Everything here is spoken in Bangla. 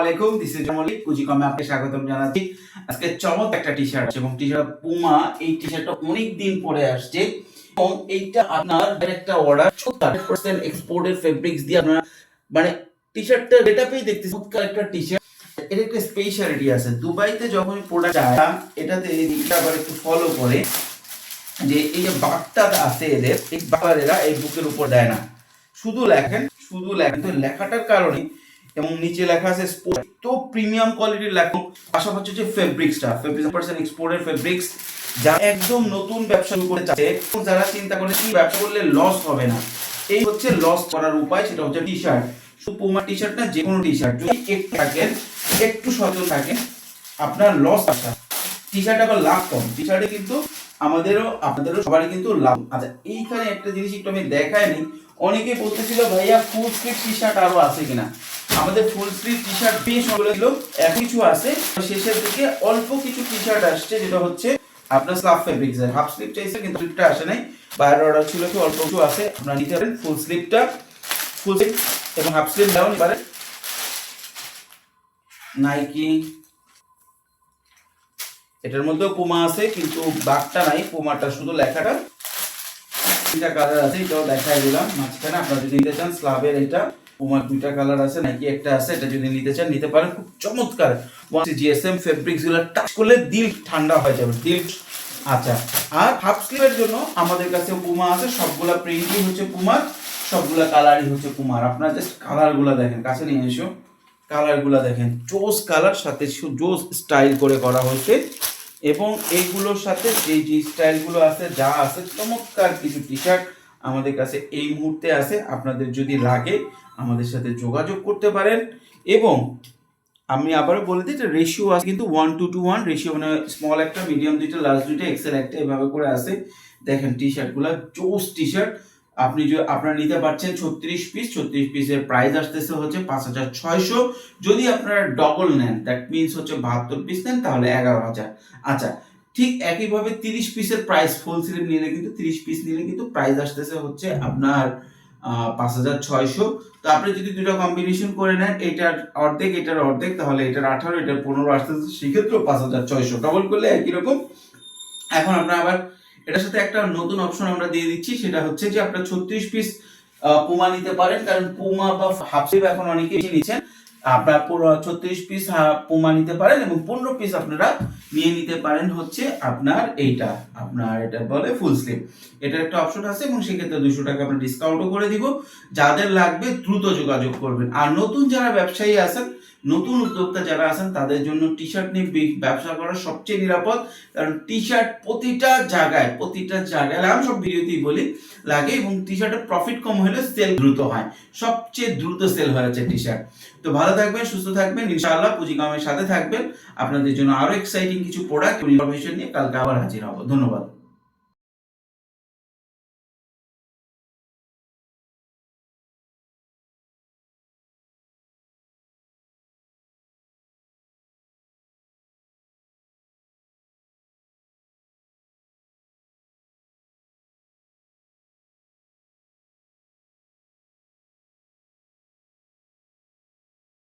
আলাইকুম দিস ইজ জমলি কুজি কমে আপনাকে স্বাগতম জানাচ্ছি। আজকে চমক একটা টি শার্ট এবং টি শার্ট পুমা এই টি অনেক দিন পরে আসছে এবং এইটা আপনার একটা অর্ডার পার্সেন্ট ফেব্রিক্স দিয়ে মানে টি শার্টটা পেয়ে দেখতে একটা টি শার্ট এর একটা স্পেশালিটি আছে, দুবাইতে যখন প্রোডাক্ট এটাতে এই দিকটা আবার একটু ফলো করে, যে এই যে বাঘটা আছে এদের, এই বাঘার এরা এই বুকের উপর দেয় না। শুধু লেখেন শুধু লেখেন তো লেখাটার কারণে এবং নিচে লেখা আছে স্পোর্ট তো প্রিমিয়াম কোয়ালিটির লেখা। পাশাপাশি হচ্ছে ফেব্রিক্সটা ফেব্রিক্স পার্সেন্ট এক্সপোর্টের ফেব্রিক্স যারা একদম নতুন ব্যবসা শুরু করতে চাচ্ছে যারা চিন্তা করে কি ব্যবসা করলে লস হবে না। এই হচ্ছে লস করার উপায়, সেটা হচ্ছে টি শার্ট শুধু পুমা টি শার্ট না যে কোনো টি শার্ট যদি একটু থাকেন, একটু সচেতন থাকেন, আপনার লস আসা টি শার্ট আবার লাভ কম। টি শার্টে কিন্তু আমাদেরও, আপনাদেরও, সবারই কিন্তু লাভ। আচ্ছা এইখানে একটা জিনিস একটু আমি দেখাইনি। অনেকে বলতেছিল, ভাইয়া ফুল স্লিভ টি শার্ট আরও আছে কিনা? আমাদের ফুল স্লিভ টি শার্ট বেশ অনেকগুলো এক কিছু আছে। শেষের দিকে অল্প কিছু টি শার্ট আসছে, যেটা হচ্ছে আপনার স্লাফ ফেব্রিক্স এর। হাফ স্লিভ চাইছে, কিন্তু স্লিভটা আসে নাই। বাইরের অর্ডার ছিল কি, অল্প কিছু আছে। আপনারা নিতে পারেন ফুল স্লিভটা ফুল স্লিভ এবং হাফ স্লিভ নিতে পারেন। নাইকি এটার মধ্যেও পুমা আছে, কিন্তু বাঘটা নাই। পুমাটা শুধু লেখাটা। তিনটা কালার আছে, এটাও দেখাই দিলাম। মাঝখানে আপনারা যদি নিতে চান স্লাবের এটা। পুমার দুইটা কালার আছে নাকি একটা আছে, এটা যদি নিতে চান, নিতে পারেন। খুব চমৎকার। জিএসএম ফেব্রিক্সগুলো টাচ করলে দিল ঠান্ডা হয়ে যাবে, দিল। আচ্ছা আর হাফ স্লিভের জন্য আমাদের কাছে পুমা আছে, সবগুলা প্রিন্টই হচ্ছে পুমার সবগুলা কালারই হচ্ছে পুমার আপনারা জাস্ট কালারগুলো দেখেন, কাছে নিয়ে এসো। কালারগুলো দেখেন, জোস কালার সাথে জোস স্টাইল করে করা হয়েছে। এবং এইগুলোর সাথে যে যে স্টাইলগুলো আছে, যা আছে, চমৎকার কিছু টি শার্ট আমাদের কাছে এই মুহূর্তে আছে। আপনাদের যদি লাগে, আমাদের সাথে যোগাযোগ করতে পারেন। এবং আমি আবারও বলে দিই রেশিও আছে, কিন্তু one two two one ratio মানে স্মল একটা মিডিয়াম দুইটা লার্জ দুইটা এক্সেল একটা এভাবে করে আছে। দেখেন টি শার্টগুলো জোস টি শার্ট আপনি যদি আপনারা নিতে পারছেন ছত্রিশ পিস ছত্রিশ পিসের প্রাইস আসতেছে হচ্ছে পাঁচ হাজার ছয়শো। যদি আপনারা ডবল নেন দ্যাট মিনস হচ্ছে বাহাত্তর পিস নেন, তাহলে এগারো হাজার। আচ্ছা ঠিক একইভাবে তিরিশ পিসের প্রাইস ফুল স্লিভ নিলে কিন্তু তিরিশ পিস নিলে কিন্তু প্রাইস আসতেছে হচ্ছে আপনার পাঁচ হাজার ছয়শো। তো আপনি যদি দুটো কম্বিনেশন করে নেন, এটার অর্ধেক এটার অর্ধেক, তাহলে এটার আঠারো, এটার পনেরো আসতেছে, সেক্ষেত্রেও পাঁচ হাজার ছয়শো। ডবল করলে একই রকম। এখন আমরা আবার এটার সাথে একটা নতুন অপশন আমরা দিয়ে দিচ্ছি, সেটা হচ্ছে যে আপনার ছত্রিশ পিস পুমা নিতে পারেন। কারণ পুমা বা হাফ এখন অনেকে নিচ্ছেন। আপনার ছত্রিশ পিস পুমা নিতে পারেন এবং পনেরো পিস আপনারা নিয়ে নিতে পারেন হচ্ছে আপনার এইটা। আপনার এটা বলে ফুল স্লিভ এটার একটা অপশন আছে এবং সেক্ষেত্রে দুশো টাকা আমরা ডিসকাউন্টও করে দিব। যাদের লাগবে দ্রুত যোগাযোগ করবেন। আর নতুন যারা ব্যবসায়ী আছেন নতুন উদ্যোক্তা যারা আছেন, তাদের জন্য টি শার্ট নিয়ে ব্যবসা করা সবচেয়ে নিরাপদ। কারণ টি শার্ট প্রতিটা জায়গায় প্রতিটা জায়গায়, আমি সব ভিডিওতেই বলি, লাগে এবং টি শার্টের প্রফিট কম হলে সেল দ্রুত হয়। সবচেয়ে দ্রুত সেল হয়েছে টি শার্ট তো ভালো থাকবেন, সুস্থ থাকবেন, ইনশাআল্লাহ পুঁজিকামের সাথে থাকবেন। আপনাদের জন্য আরও এক্সাইটিং কিছু প্রোডাক্ট ইনফরমেশন নিয়ে কালকে আবার হাজির হব। ধন্যবাদ।